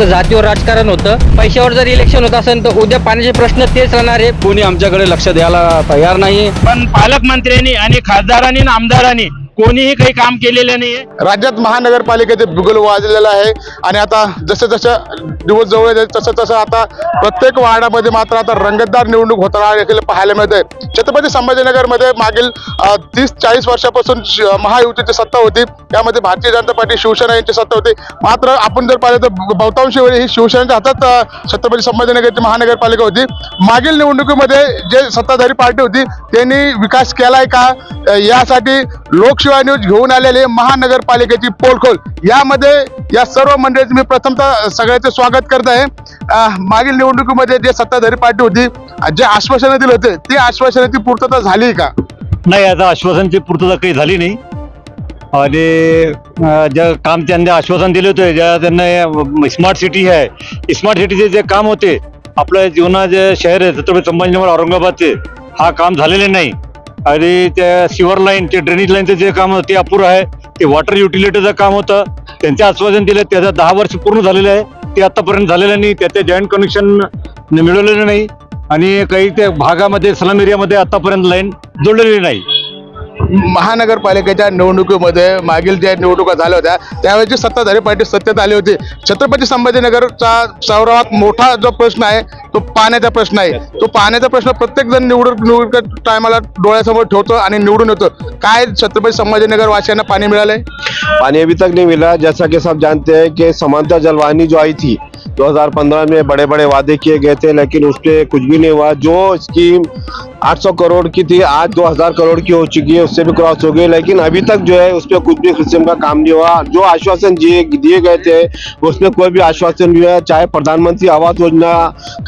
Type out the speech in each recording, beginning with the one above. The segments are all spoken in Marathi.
फक्त जातीवर राजकारण होतं. पैशावर जर इलेक्शन होत असेल तर उद्या पाण्याचे प्रश्न तेच राहणार आहे कोणी आमच्याकडे लक्ष द्यायला तयार नाही. पण पालकमंत्र्यांनी आणि खासदारांनी आणि आमदारांनी कोणीही काही काम केलेलं नाहीये. राज्यात महानगरपालिकेचे बिगुल वाजलेलं आहे आणि आता जसं जसं दिवस जवळ येत तसं तसं आता प्रत्येक वार्डामध्ये मात्र आता रंगतदार निवडणूक होताना देखील पाहायला मिळते छत्रपती संभाजीनगरमध्ये मागील तीस चाळीस वर्षापासून महायुतीची सत्ता होती. त्यामध्ये भारतीय जनता पार्टी शिवसेना यांची सत्ता होती. मात्र आपण जर पाहिलं तर बहुतांश वेळी ही शिवसेनेच्या हातात छत्रपती संभाजीनगरची महानगरपालिका होती. मागील निवडणुकीमध्ये जे सत्ताधारी पार्टी होती त्यांनी विकास केलाय का? यासाठी यासाठी शिवाय न्यूज घेऊन आलेले महानगरपालिकेची पोलखोल. यामध्ये या सर्व मंडळीचं मी प्रथमतः सगळ्याचं स्वागत करत आहे. मागील निवडणुकीमध्ये जे सत्ताधारी पार्टी होती जे आश्वासनं दिले होते ते आश्वासनाची पूर्तता झाली का? नाही आता आश्वासनची पूर्तता काही झाली नाही. आणि ज्या जे काम त्यांनी आश्वासन दिले होते ज्या त्यांना स्मार्ट सिटी आहे. स्मार्ट सिटीचे जे काम होते आपलं जीवना जे शहर आहे छत्रपती संभाजीनगर औरंगाबादचे हा काम झालेले नाही. आणि त्या सिवर लाईन ते ड्रेनेज लाईनचं जे काम होतं ते अपुरं आहे. ते वॉटर युटिलिटीचं काम होतं. त्यांचे आश्वासन दिलं त्याचं दहा वर्ष पूर्ण झालेलं आहे. ते आतापर्यंत झालेलं नाही. त्याचे जॉईंट कनेक्शन मिळवलेलं नाही. आणि काही त्या भागामध्ये सलम एरियामध्ये आतापर्यंत लाईन जोडलेली नाही. महानगरपालिकेच्या निवडणुकीमध्ये मागील ज्या निवडणुका झाल्या होत्या त्यावेळेची सत्ताधारी पार्टी सत्तेत आली होती. छत्रपती संभाजीनगरचा सर्वात मोठा जो प्रश्न आहे तो पाण्याचा प्रश्न आहे. तो पाण्याचा प्रश्न प्रत्येक जण निवडून निवडणूक टायमाला डोळ्यासमोर ठेवतो आणि निवडून येतो. काय छत्रपती संभाजीनगर वासियांना पाणी मिळालंय? पानी अभी तक नहीं मिला जैसा कि सब जानते हैं कि समांतर जलवाहिनी जो आई थी 2015 में बड़े बड़े वादे किए गए थे, लेकिन उस पर कुछ भी नहीं हुआ। जो स्कीम 800 करोड़ की थी, आज 2000 करोड़ की हो चुकी है, उससे भी क्रॉस हो गई, लेकिन अभी तक जो है उस पर कुछ भी किस्म का काम नहीं हुआ। जो आश्वासन दिए गए थे, उसमें कोई भी आश्वासन नहीं हुआ। चाहे प्रधानमंत्री आवास योजना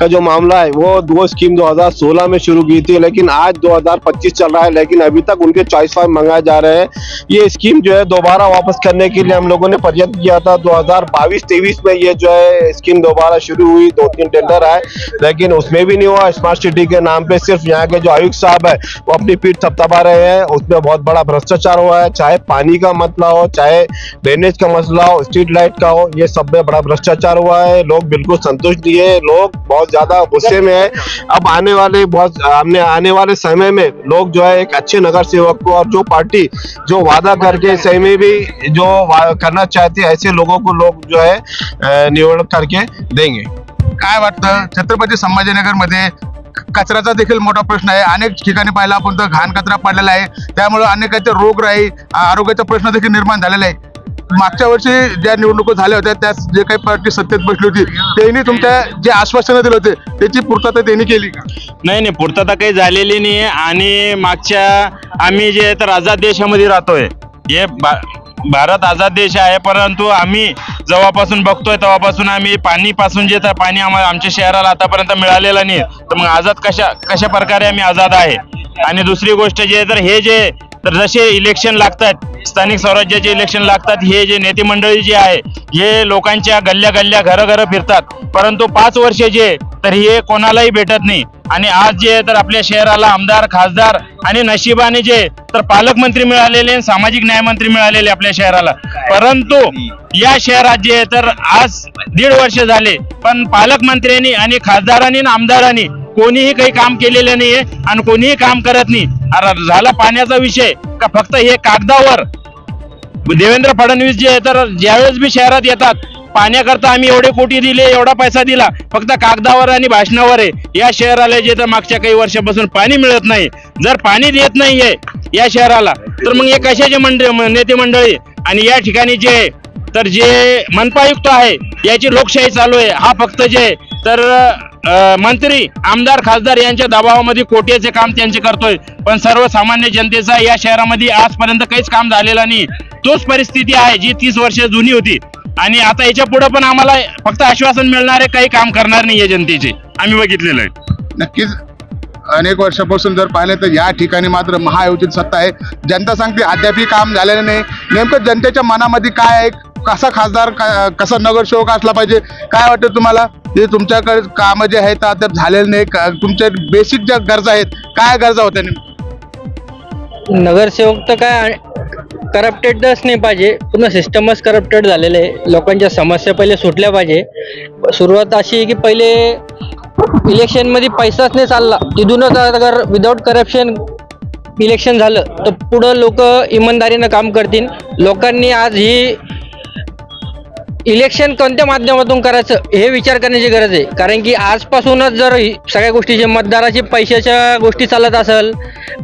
का जो मामला है, वो वो स्कीम 2016 में शुरू की थी, लेकिन आज 2025 चल रहा है, लेकिन अभी तक उनके चॉइस फॉर्म मंगाए जा रहे हैं। ये स्कीम जो है, दोबारा वापस करने के लिए हम लोगों ने प्रयत्न किया था। 2022-23 में ये जो है स्कीम दोबारा शुरू हुई दो तीन टेंडर आए, लेकिन उसमें भी नहीं हुआ। स्मार्ट सिटी के नाम पे सिर्फ़ यहाँ के जो आयुक्त साहब है, वो अपनी पीठ थपथपा रहे हैं। उसमें बहुत बड़ा भ्रष्टाचार हुआ है, चाहे पानी का मसला हो, चाहे ड्रेनेज का मसला हो स्ट्रीट लाइट का हो, ये सब में बड़ा भ्रष्टाचार हुआ है। लोग बिल्कुल संतुष्ट नहीं है। लोग बहुत ज़्यादा गुस्से में है। अब आने वाले, बहुत हमने आने वाले समय में लोग जो है एक अच्छे नगर सेवक को और जो पार्टी, जो वादा करके सही में भी जो करना चाहते ऐसे लोगों को लोग जो है निवड करके देंगे. काय वाटतं? छत्रपती संभाजीनगरमध्ये कचऱ्याचा देखील मोठा प्रश्न आहे. अनेक ठिकाणी पाहिला आपण तर घाण कचरा पडलेला आहे. त्यामुळे अनेकांचे रोगराई आरोग्याचा प्रश्न देखील निर्माण झालेला आहे. मागच्या वर्षी ज्या निवडणुका झाल्या होत्या त्या जे काही पार्टी सत्तेत बसली होती त्यांनी तुमच्या जे आश्वासनं दिले होते त्याची पूर्तता त्यांनी केली का? नाही नाही पूर्तता काही झालेली नाही आणि मागच्या आम्ही जे आहे तर आझाद देशामध्ये राहतोय हे भारत आझाद देश आहे परंतु आम्ही जेव्हापासून बघतोय तेव्हापासून आम्ही पाणीपासून जे तर पाणी आम्हाला आमच्या शहराला आतापर्यंत मिळालेलं नाही. तर मग आझाद कशा कशा प्रकारे आम्ही आझाद आहे? आणि दुसरी गोष्ट जे आहे तर हे जे तर जसे इलेक्शन लागतात स्थानिक स्वराज्याचे इलेक्शन लागतात हे जे नेते मंडळी जे आहे हे लोकांच्या गल्ल्या गल्ल्या घरं फिरतात. परंतु पाच वर्ष जे तर हे कोणालाही भेटत नाही. आणि आज जे आहे तर आपल्या शहराला आमदार खासदार आणि नशिबाने जे तर पालकमंत्री मिळालेले सामाजिक न्याय मंत्री मिळालेले आपल्या शहराला. परंतु या शहरात जे आहे तर आज दीड वर्ष झाले. पण पालकमंत्र्यांनी आणि खासदारांनी आणि आमदारांनी कोणीही काही काम केलेलं नाहीये आणि कोणीही काम करत नाही. अरे झाला पाण्याचा विषय का फक्त हे कागदावर? देवेंद्र फडणवीस जे आहे तर ज्यावेळेस बी शहरात येतात पाण्याकरता आम्ही एवढे कोटी दिले एवढा पैसा दिला फक्त कागदावर आणि भाषणावर आहे. या शहराला जे तर मागच्या काही वर्षापासून पाणी मिळत नाही. जर पाणी देत नाहीये या शहराला तर मग हे कशाचे मंडळ नेते मंडळी? आणि या ठिकाणी जे आहे, तर जे मनपायुक्त आहे याची लोकशाही चालू आहे. हा फक्त जे तर मंत्री आमदार खासदार यांच्या दबावामध्ये कोट्याचे काम त्यांचे करतोय. पण सर्वसामान्य जनतेचा या शहरामध्ये आजपर्यंत काहीच काम झालेलं नाही. तोच परिस्थिती आहे जी तीस वर्ष जुनी होती. आणि आता याच्यापुढे पण आम्हाला फक्त आश्वासन मिळणार आहे काही काम करणार नाही या जनतेचे. आम्ही बघितलेलं आहे. नक्कीच. अनेक वर्षापासून जर पाहिलं तर या ठिकाणी मात्र महायुतीत सत्ता आहे. जनता सांगते अद्यापही काम झालेलं नाही. नेमकं जनतेच्या मनामध्ये काय आहे? कसा खासदार कसा नगरसेवक असला पाहिजे काय वाटतं तुम्हाला? हे तुमच्याकडे कामं जे आहेत अद्याप झालेले नाही तुमच्या बेसिक ज्या गरजा आहेत काय गरजा होत्या नगरसेवक तर काय करप्टेडच नाही पाहिजे पूर्ण सिस्टमच करप्टेड झालेलं आहे. लोकांच्या समस्या पहिले सुटल्या पाहिजे. सुरुवात अशी आहे की पहिले इलेक्शनमध्ये पैसाच नाही चालला. तिथूनच अगर विदाऊट करप्शन इलेक्शन झालं तर पुढं लोक इमानदारीनं काम करतील. लोकांनी आज ही इलेक्शन कोणत्या माध्यमातून करायचं हे विचार करण्याची गरज आहे. कारण की आजपासूनच जर सगळ्या गोष्टीचे मतदाराची पैशाच्या गोष्टी चालत असेल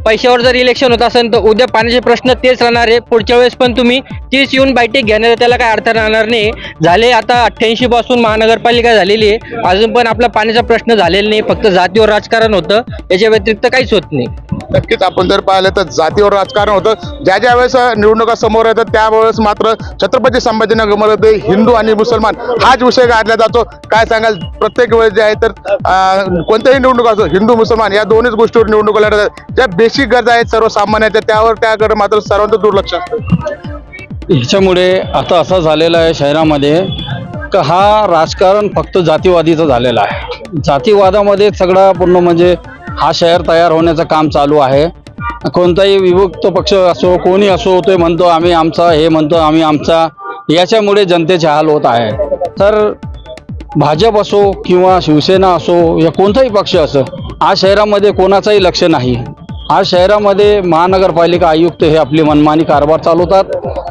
पैशावर जर इलेक्शन होत असेल तर उद्या पाण्याचे प्रश्न तेच राहणार आहे. पुढच्या वेळेस पण तुम्ही तीच येऊन बायटेक घेणार त्याला काय अर्थ राहणार नाही. झाले आता अठ्ठ्याऐंशी पासून महानगरपालिका झालेली आहे. अजून पण आपला पाण्याचा प्रश्न झालेला नाही फक्त जातीवर राजकारण होतं. याच्या व्यतिरिक्त काहीच होत नाही. नक्कीच आपण जर पाहिलं तर जातीवर राजकारण होतं. ज्या ज्या वेळेस निवडणुका समोर येतात त्यावेळेस मात्र छत्रपती संभाजीनगरमध्ये हिंदू आणि मुसलमान हाच विषय गाडला जातो. काय सांगाल? प्रत्येक वेळेस जे आहे तर कोणत्याही निवडणुका असो हिंदू मुसलमान या दोन्हीच गोष्टीवर निवडणुका लढत ज्या बेसिक गरजा आहेत सर्वसामान्याच्या त्यावर त्याकडे मात्र सर्वांचं दुर्लक्ष असतं ह्याच्यामुळे आता असं झालेलं आहे शहरामध्ये का हा राजकारण फक्त जातीवादीचं झालेलं आहे. जातीवादामध्ये सगळा पूर्ण म्हणजे हा शहर तयार होण्याचं काम चालू आहे. कोणताही विभक्त पक्ष असो कोणी असो ते म्हणतो आम्ही आमचा हे म्हणतो आम्ही आमचा. याच्यामुळे जनतेचे हाल होत आहे. तर भाजप असो किंवा शिवसेना असो या कोणताही पक्ष असो आज शहरामध्ये कोणाचंही लक्ष नाही. आज शहरामध्ये महानगरपालिका आयुक्त हे आपली मनमानी कारभार चालवतात.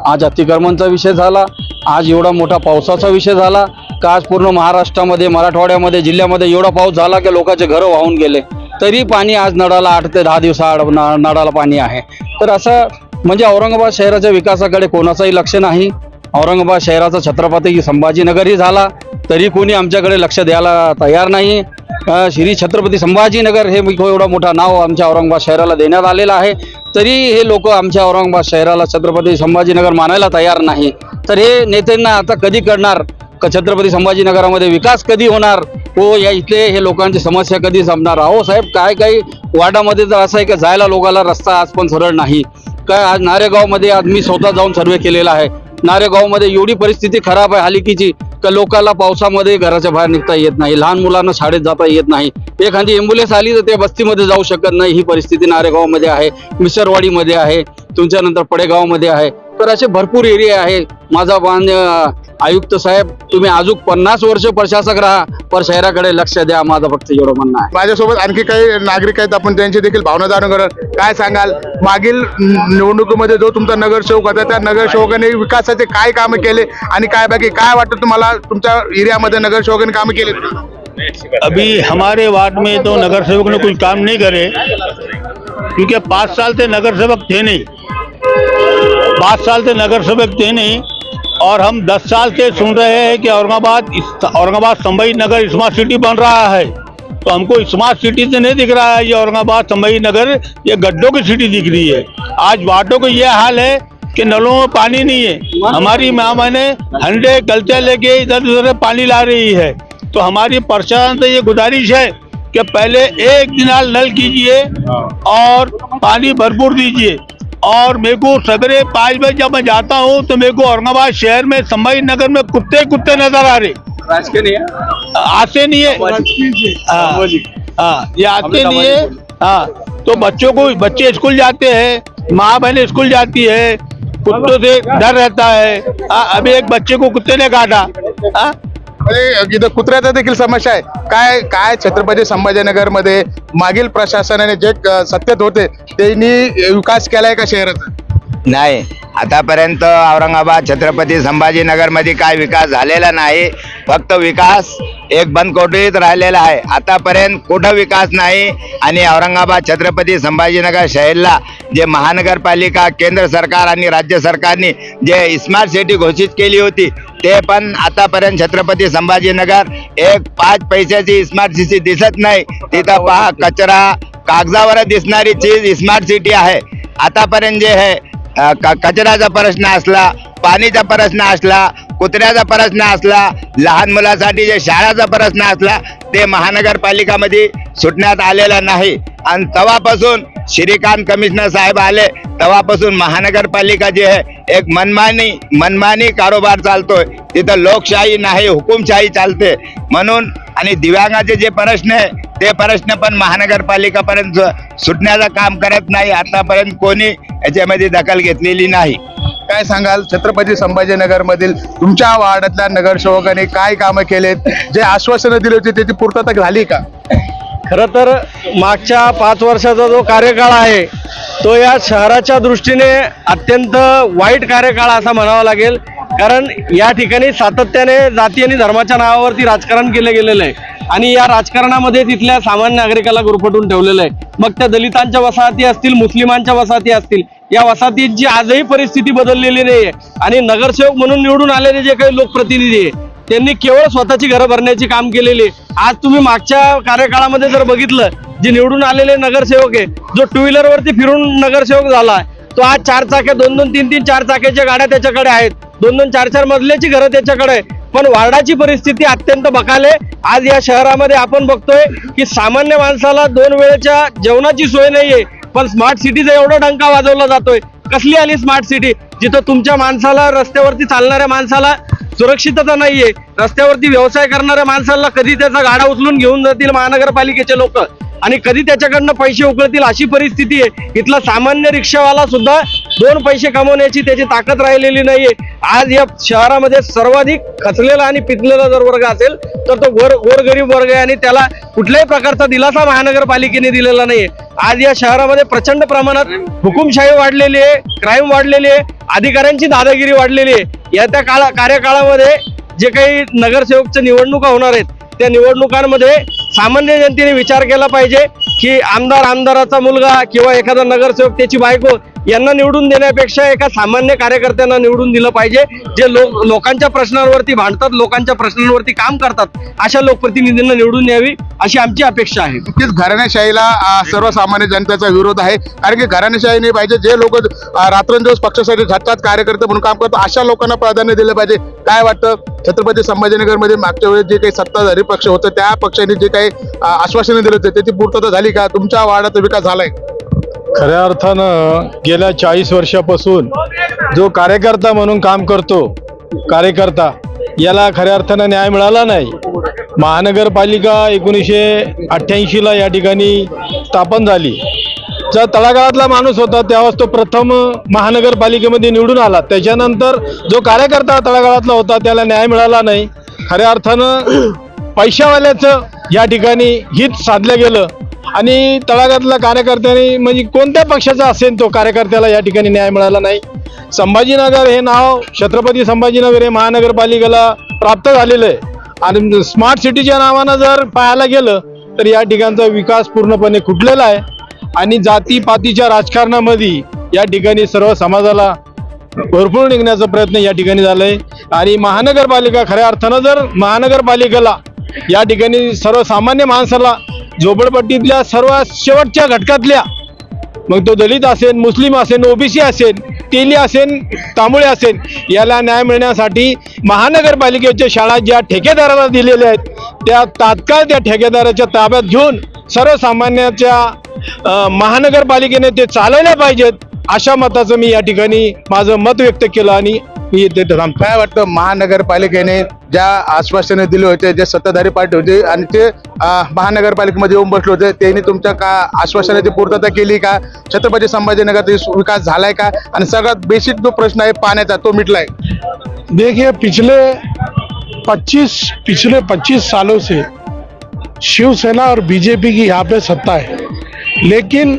आज अतिक्रमणचा विषय झाला. आज एवढा मोठा पावसाचा विषय झाला. का आज पूर्ण महाराष्ट्रामध्ये मराठवाड्यामध्ये जिल्ह्यामध्ये एवढा पाऊस झाला की लोकांचे घरं वाहून गेले? तरी पाणी आज नळाला आठ ते दहा दिवसाआड न- नळाला पाणी आहे. तर असं म्हणजे औरंगाबाद शहराच्या विकासाकडे कोणाचंही लक्ष नाही. औरंगाबाद शहराचा छत्रपती संभाजीनगरही झाला तरी कोणी आमच्याकडे लक्ष द्यायला तयार नाही. श्री छत्रपती संभाजीनगर हे मी एवढं मोठं नाव आमच्या औरंगाबाद शहराला देण्यात आलेलं आहे. तरी हे लोक आमच्या औरंगाबाद शहराला छत्रपती संभाजीनगर मानायला तयार नाही. तर हे नेत्यांना आता कधी करणार छत्रपती संभाजीनगरामध्ये विकास कधी होणार? हो या इथले हे लोकांची समस्या कधी संपणार? अहो साहेब काय काही वार्डामध्ये तर असं आहे की जायला लोकाला रस्ता आज पण सरळ नाही. काय आज नारेगावमध्ये आज मी स्वतः जाऊन सर्वे केलेला आहे. नारेगावमध्ये एवढी परिस्थिती खराब आहे हालिकीची का लोकाला पावसामध्ये घराच्या बाहेर निघता येत नाही लहान मुलांना शाळेत जाता येत नाही. एखादी एम्ब्युलन्स आली तर ते बस्तीमध्ये जाऊ शकत नाही. ही परिस्थिती नारेगावमध्ये आहे मिसरवाडीमध्ये आहे तुमच्यानंतर पडेगावमध्ये आहे. तर असे भरपूर एरिया आहे. माझा बांध आयुक्त साहेब तुम्ही अजून पन्नास वर्ष प्रशासक राहा पर शहराकडे लक्ष द्या माझं फक्त एवढं म्हणणं आहे. माझ्यासोबत आणखी काही नागरिक आहेत आपण त्यांची देखील भावना जाणून करू काय सांगाल? मागील निवडणुकीमध्ये जो तुमचा नगरसेवक होता त्या नगरसेवकाने विकासाचे काय कामं केले आणि काय बाकी? काय वाटतं तुम्हाला? तुमच्या एरियामध्ये नगरसेवकाने कामं केले अभी हमारे वार्ड में तो नगर सेवक ने कुछ काम नहीं करे क्योंकि पाँच साल से नगर सेवक थे नहीं। पाँच साल से नगर सेवक थे नहीं और हम दस साल से सुन रहे हैं कि औरंगाबाद औरंगाबाद संभाजी नगर स्मार्ट सिटी बन रहा है। तो हमको स्मार्ट सिटी से नहीं दिख रहा है ये औरंगाबाद संभाजी नगर, ये गड्ढों की सिटी दिख रही है। आज वार्डों का ये हाल है कि नलों में पानी नहीं है। हमारी माँ मैंने हंडे कल्चर लेके इधर उधर पानी ला रही है। तो हमारी प्रशासन से ये गुजारिश है कि पहले एक दिनाल नल कीजिए और पानी भरपूर दीजिए। और मेरे को सवेरे पाँच बजे जब मैं जाता हूँ तो मेरे को औरंगाबाद शहर में संभाजी नगर में कुत्ते कुत्ते नज़र आ रहे। आते नहीं है। हाँ, हाँ ये आते नहीं है। हाँ तो बच्चों को बच्चे स्कूल जाते हैं माँ बहने स्कूल जाती है कुत्तों से डर रहता है। हाँ, अभी एक बच्चे को कुत्ते ने काटा। हाँ म्हणजे इथं कुत्र्याचा देखील समस्या आहे. काय काय छत्रपती संभाजीनगरमध्ये मागील प्रशासनाने जे सत्तेत होते त्यांनी विकास केलाय का शहराचा? नाही. आतापर्यंत औरंगाबाद छत्रपती संभाजीनगरमध्ये काय विकास झालेला नाही. फक्त विकास एक बंदकोटीत राहिलेला आहे. आतापर्यंत कुठं विकास नाही आणि औरंगाबाद छत्रपती संभाजीनगर शहरला जे महानगरपालिका केंद्र सरकार आणि राज्य सरकारने जे स्मार्ट सिटी घोषित केली होती ते पण आतापर्यंत छत्रपती संभाजीनगर एक पाच पैशाची स्मार्ट सिटी दिसत नाही. तिथं पहा कचरा कागदावर दिसणारी चीज स्मार्ट सिटी आहे. आतापर्यंत जे आहे क- कचऱ्याचा प्रश्न असला पाणीचा प्रश्न असला कुत्र्याचा प्रश्न असला लहान मुलासाठी जे शाळाचा प्रश्न असला ते महानगरपालिकामध्ये सुटण्यात आलेला नाही. आणि तेव्हापासून श्रीकांत कमिशनर साहेब आले तेव्हापासून महानगरपालिका जी आहे एक मनमानी मनमानी कारोबार चालतोय. तिथं लोकशाही नाही हुकुमशाही चालते. म्हणून आणि दिव्यांगाचे जे प्रश्न आहे ते प्रश्न पण महानगरपालिकापर्यंत सुटण्याचं काम करत नाही. आतापर्यंत कोणी याच्यामध्ये दखल घेतलेली नाही. काय सांगाल? छत्रपती संभाजीनगर मधील तुमच्या वार्डातल्या नगरसेवकांनी काय कामं केलेत? जे आश्वासनं दिली होती त्याची पूर्तता झाली का? खरं तर मागच्या पाच वर्षाचा जो कार्यकाळ आहे तो या शहराच्या दृष्टीने अत्यंत वाईट कार्यकाळ असा म्हणावा लागेल. कारण या ठिकाणी सातत्याने जाती आणि धर्माच्या नावावरती राजकारण केलं गेलेलं आहे. आणि या राजकारणामध्ये तिथल्या सामान्य नागरिकाला गुरफटून ठेवलेलं आहे. मग त्या दलितांच्या वसाहती असतील मुस्लिमांच्या वसाहती असतील या वसाहतींची आजही परिस्थिती बदललेली नाहीये आणि नगरसेवक म्हणून निवडून आलेले जे काही लोकप्रतिनिधी आहे त्यांनी केवळ स्वतःची घरं भरण्याची काम केलेली आहे. आज तुम्ही मागच्या कार्यकाळामध्ये जर बघितलं जे निवडून आलेले नगरसेवक आहे जो टू व्हीलरवरती फिरून नगरसेवक झाला तो आज चार चाक्या दोन दोन तीन तीन चार चाक्याच्या गाड्या त्याच्याकडे आहेत. दोन दोन चार चार मजल्याची घरं त्याच्याकडे आहे पण वार्डाची परिस्थिती अत्यंत बकाले आज या शहरामध्ये आपण बघतोय की सामान्य माणसाला दोन वेळेच्या जेवणाची सोय नाहीये पण स्मार्ट सिटीचा एवढा डंका वाजवला जातोय. कसली आली स्मार्ट सिटी जिथं तुमच्या माणसाला रस्त्यावरती चालणाऱ्या माणसाला सुरक्षितता नाहीये. रस्त्यावरती व्यवसाय करणाऱ्या माणसाला कधी त्याचा गाडा उचलून घेऊन जातील महानगरपालिकेचे लोक? आणि कधी त्याच्याकडनं पैसे उकळतील अशी परिस्थिती आहे. इथला सामान्य रिक्षावाला सुद्धा दोन पैसे कमवण्याची त्याची ताकद राहिलेली नाहीये. आज या शहरामध्ये सर्वाधिक खचलेला आणि पिचलेला जर वर्ग असेल तर तो गोर गोरगरीब वर्ग आहे आणि त्याला कुठल्याही प्रकारचा दिलासा महानगरपालिकेने दिलेला नाहीये. आज या शहरामध्ये प्रचंड प्रमाणात हुकुमशाही वाढलेली आहे क्राईम वाढलेली आहे अधिकाऱ्यांची दादागिरी वाढलेली आहे. या त्या काळा कार्यकाळामध्ये जे काही नगरसेवकच्या निवडणुका होणार आहेत त्या निवडणुकांमध्ये सामान्य जनतेने विचार केला पाहिजे की आमदार आमदाराचा मुलगा किंवा एखादा नगरसेवक त्याची बायको यांना निवडून देण्यापेक्षा एका सामान्य कार्यकर्त्यांना निवडून दिलं पाहिजे. जे लोक लोकांच्या प्रश्नांवरती भांडतात लोकांच्या प्रश्नांवरती काम करतात अशा लोकप्रतिनिधींना निवडून यावी अशी आमची अपेक्षा आहे. नक्कीच घराण्याशाहीला सर्वसामान्य जनतेचा विरोध आहे. कारण की घराण्याशाही नाही पाहिजे. जे लोक रात्रंदिवस पक्षासाठी झटतात कार्यकर्ते म्हणून काम करतात अशा लोकांना प्राधान्य दिलं पाहिजे. काय वाटतं? छत्रपती संभाजीनगरमध्ये मागच्या वेळेस जे काही सत्ताधारी पक्ष होतं त्या पक्षाने जे काही आश्वासने आश्वासनं होते होती त्याची पूर्तता झाली का? तुमच्या वार्डाचा विकास झालाय. खऱ्या अर्थानं गेल्या चाळीस वर्षापासून जो कार्यकर्ता म्हणून काम करतो कार्यकर्ता याला खऱ्या अर्थानं न्याय मिळाला नाही. महानगरपालिका एकोणीसशे अठ्ठ्याऐंशीला या ठिकाणी स्थापन झाली. ज्या तळागाळातला माणूस होता त्यावेळेस तो प्रथम महानगरपालिकेमध्ये निवडून आला. त्याच्यानंतर जो कार्यकर्ता तळागाळातला होता त्याला न्याय मिळाला नाही. खऱ्या अर्थानं पैशावाल्याचं या ठिकाणी हित साधलं गेलं. आणि तळागातल्या कार्यकर्त्यांनी म्हणजे कोणत्या पक्षाचा असेल तो कार्यकर्त्याला या ठिकाणी न्याय मिळाला नाही. संभाजीनगर हे नाव छत्रपती संभाजीनगर हे महानगरपालिकेला प्राप्त झालेलं आहे. आणि स्मार्ट सिटीच्या नावानं जर पाहायला गेलं तर या ठिकाणचा विकास पूर्णपणे खुटलेला आहे. आणि जातीपातीच्या राजकारणामध्ये या ठिकाणी सर्व समाजाला भरपूर निघण्याचा प्रयत्न या ठिकाणी झालाय. आणि महानगरपालिका खऱ्या अर्थानं जर महानगरपालिकेला या ठिकाणी सर्वसामान्य माणसाला झोपडपट्टीतल्या सर्व शेवटच्या घटकातल्या मग तो दलित असेल मुस्लिम असेल ओबीसी असेल तेली असेल तांबुळे असेल याला न्याय मिळण्यासाठी महानगरपालिकेच्या शाळा ज्या ठेकेदाराला दिलेल्या आहेत त्या तात्काळ त्या ठेकेदाराच्या ताब्यात घेऊन सर्वसामान्याच्या महानगरपालिकेने ते चालवल्या पाहिजेत. अशा मताचं मी या ठिकाणी माझं मत व्यक्त केलं आणि मी इथे थांबतो. काय वाटतं महानगरपालिकेने ज्या आश्वासने दिले होते जे सत्ताधारी पार्टी होते आणि ते महानगरपालिकेमध्ये येऊन बसले होते त्यांनी तुमच्या का आश्वासनाची पूर्तता केली का? छत्रपती संभाजीनगरचा विकास झालाय का? आणि सगळ्यात बेसिक जो प्रश्न आहे पाण्याचा तो मिटलाय. देखिए पिछले 25 पिछले 25 सालों से शिवसेना और बीजेपी की यहाँ पे सत्ता है। लेकिन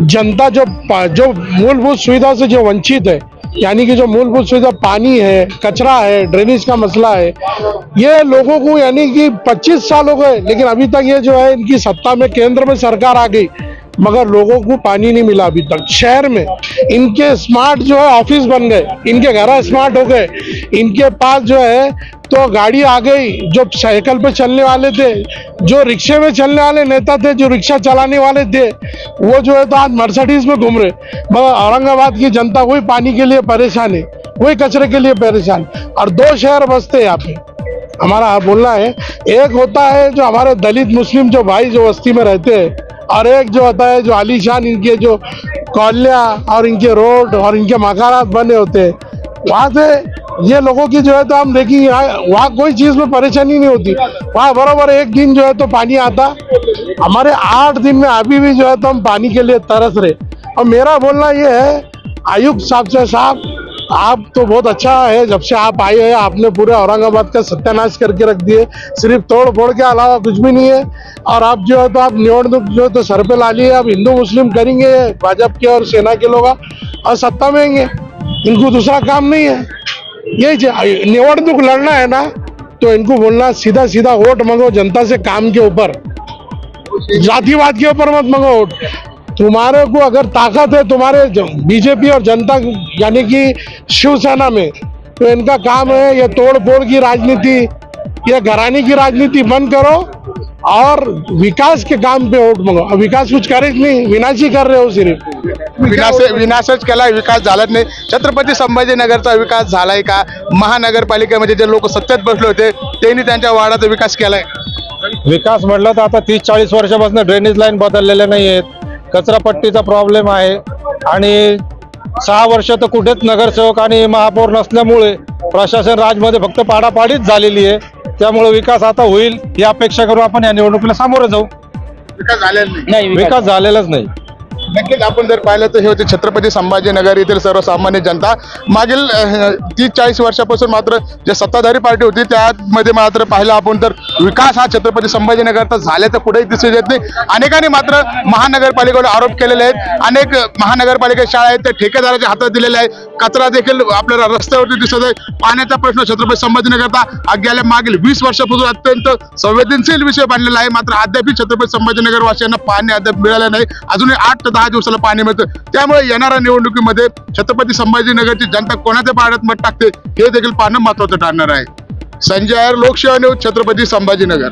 जनता जो जो मूलभूत सुविधा से जो वंचित है, यानी कि जो मूलभूत सुविधा पानी है, कचरा है ड्रेनेज का मसला है, ये लोगों को यानी कि 25 साल हो गए लेकिन अभी तक ये जो है, इनकी सत्ता में केंद्र में सरकार आ गई। मगर लोगों को पानी नहीं मिला अभी तक। शहर में इनके स्मार्ट जो है ऑफ़िस बन गए। इनके घर स्मार्ट हो गए। इनके पास जो है तो गाड़ी आ गई, जो साइकिल पे चलने वाले थे, जो रिक्शे में चलने वाले नेता थे, जो रिक्शा चलाने वाले थे, वो जो है तो आज मर्सिडीज में घूम रहे मगर औरंगाबाद की जनता वही पानी के लिए परेशान है वही कचरे के लिए परेशान और दो शहर बसते यहाँ पे। हमारा बोलना है, एक होता है जो हमारे दलित मुस्लिम जो भाई जो बस्ती में रहते हैं और एक जो होता है जो आलीशान इनके जो कॉलिया और इनके रोड और इनके मकानात बने होते हैं वहाँ से ये लोगों की जो है तो हम देखेंगे वहाँ कोई चीज़ में परेशानी नहीं होती। वहाँ बराबर एक दिन जो है तो पानी आता। हमारे आठ दिन में अभी भी जो है तो हम पानी के लिए तरस रहे। और मेरा बोलना ये है आयुक्त साहब से साहब आप तो बहुत अच्छा है, जब से आप आए हैं, आपने पूरे औरंगाबाद का सत्यानाश करके रख दिए। सिर्फ़ तोड़ फोड़ के अलावा कुछ भी नहीं है। और आप जो है तो आप निवडणूक जो है तो सर पे ला लिए आप हिंदू, मुस्लिम करेंगे, भाजपा के और सेना के लोग और सत्ता में आएँगे। इनको दूसरा काम नहीं है। चे- निवडणूक लड़ना है ना तो इनको बोलना सीधा सीधा वोट मांगो जनता से काम के ऊपर। जातिवाद के ऊपर मत मांगो वोट। तुम्हारे को अगर ताकत है तुम्हारे बीजेपी और जनता यानी कि शिवसेना में तो इनका काम है ये तोड़ फोड़ की राजनीति ये घराने की राजनीति बंद करो और विकास के काम पे वोट मांगो। विकास कुछ करे नहीं? विनाश ही कर रहे हो सिर्फ। विनाश विनाशच केला विकास झालाच नाही. छत्रपती संभाजीनगरचा विकास झालाय का? महानगरपालिकेमध्ये जे लोक सत्तेत बसले होते त्यांनी त्यांच्या वार्डाचा विकास केलाय. का? विकास म्हटलं तर आता तीस चाळीस वर्षापासून ड्रेनेज लाईन बदललेल्या नाही आहेत कचरापट्टीचा प्रॉब्लेम आहे. आणि सहा वर्ष तर कुठेच नगरसेवक आणि महापौर नसल्यामुळे प्रशासन राजमध्ये फक्त पाडापाडीच झालेली आहे. त्यामुळे विकास आता होईल ही अपेक्षा करून आपण या निवडणुकीला सामोरे जाऊ. विकास झालेला नाही. विकास झालेलाच नाही. नक्कीच आपण जर पाहिलं तर हे होते छत्रपती संभाजीनगर येथील सर्वसामान्य जनता. मागील तीस चाळीस वर्षापासून मात्र जे सत्ताधारी पार्टी होती त्यामध्ये मात्र पाहिलं आपण तर विकास हा छत्रपती संभाजीनगर तर झाल्याचं कुठेही दिसून येत नाही. अनेकांनी मात्र महानगरपालिकेवर आरोप केलेले आहेत. अनेक महानगरपालिका शाळा आहेत त्या ठेकेदाराच्या हातात दिलेल्या आहेत. कचरा देखील आपल्याला रस्त्यावरती दिसत आहे. पाण्याचा प्रश्न छत्रपती संभाजीनगरचा गेल्या मागील वीस वर्षापासून अत्यंत संवेदनशील विषय बनलेला आहे. मात्र अद्यापही छत्रपती संभाजीनगर वासियांना पाणी अद्याप मिळालं नाही. अजूनही आठ ते दहा दिवसाला पाणी मिळतं. त्यामुळे येणाऱ्या निवडणुकीमध्ये छत्रपती संभाजीनगरची जनता कोणाच्या पाण्यात मत टाकते हे देखील पाहणं महत्वाचं ठरणार आहे. संजय आयर लोकसेवा न्यूज छत्रपती संभाजीनगर.